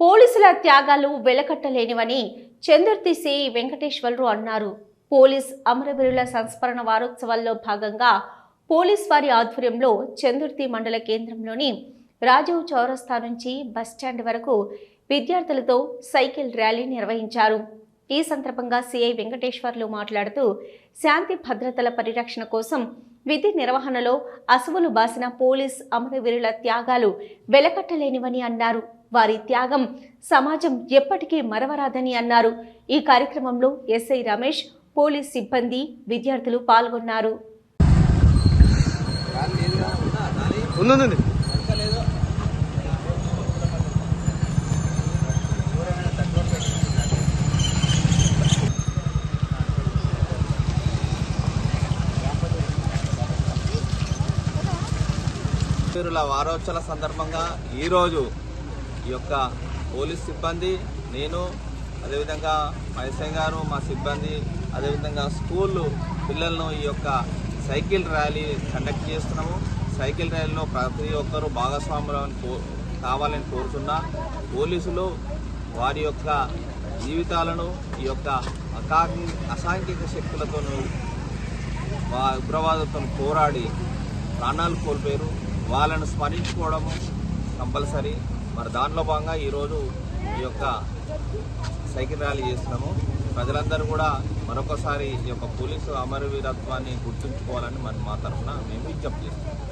పోలీసుల త్యాగాలు వెలకట్టలేనివని చందుర్తి సిఐ వెంకటేశ్వరరావు అన్నారు. పోలీస్ అమరవీరుల సంస్మరణ వారోత్సవాల్లో భాగంగా పోలీస్ వారి ఆధ్వర్యంలో చందుర్తి మండల కేంద్రంలోని రాజీవ్ చౌరస్తా నుంచి బస్టాండ్ వరకు విద్యార్థులతో సైకిల్ ర్యాలీ నిర్వహించారు. ఈ సందర్భంగా సిఐ వెంకటేశ్వర్లు మాట్లాడుతూ శాంతి భద్రతల పరిరక్షణ కోసం విధి నిర్వహణలో అసువులు బాసిన పోలీస్ అమరవీరుల త్యాగాలు వెలకట్టలేనివని అన్నారు. వారి త్యాగం సమాజం ఎప్పటికీ మరవరాదని అన్నారు. ఈ కార్యక్రమంలో ఎస్ఐ రమేష్ పోలీస్ సిబ్బంది విద్యార్థులు పాల్గొన్నారు. వీరుల వారోత్సవాల సందర్భంగా ఈరోజు ఈ యొక్క పోలీస్ సిబ్బంది నేను అదేవిధంగా మైసయ్య గారు మా సిబ్బంది అదేవిధంగా స్కూల్ పిల్లలను ఈ యొక్క సైకిల్ ర్యాలీ కండక్ట్ చేస్తున్నాము. సైకిల్ ర్యాలీలో ప్రతి ఒక్కరూ భాగస్వాములను కో కావాలని కోరుతున్నా. పోలీసులు వారి యొక్క జీవితాలను ఈ యొక్క అకాకి అసాంఘిక శక్తులతోనూ వా పోరాడి ప్రాణాలు కోల్పోయారు. వాళ్ళను స్మరించుకోవడము కంపల్సరీ. మరి దానిలో భాగంగా ఈరోజు ఈ యొక్క సైకిల్ ర్యాలీ చేస్తున్నాము. ప్రజలందరూ కూడా మరొకసారి ఈ యొక్క పోలీసు అమరవీరత్వాన్ని గుర్తుంచుకోవాలని మన మా తరఫున మేము విజ్ఞప్తి చేస్తున్నాం.